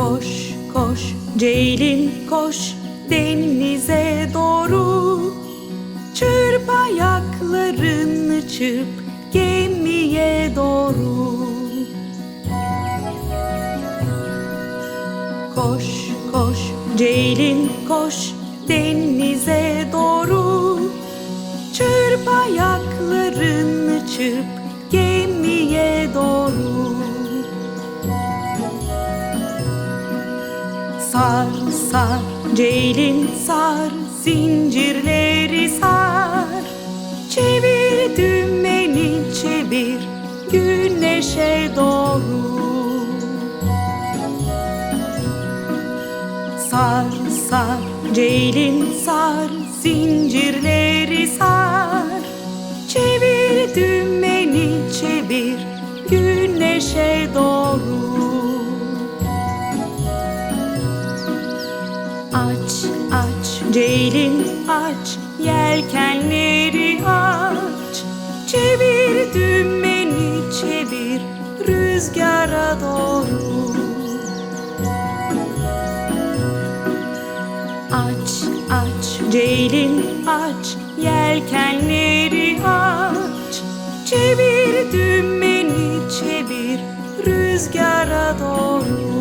Koş koş. Ceylin koş denize doğru. Çırp ayaklarını çırp gemiye doğru. Koş koş. Ceylin koş denize doğru. Çırp ayaklarını çırp Sar sar. Ceylin sar zincirleri sar. Çevir dümeni çevir güneşe doğru. Sar sar. Ceylin sar zincirleri sar. Çevir dümeni çevir güneşe doğru Aç aç. Ceylin aç yelkenleri aç. Çevir dümeni çevir rüzgara doğru. Aç aç. Ceylin aç yelkenleri aç. Çevir dümeni çevir rüzgara doğru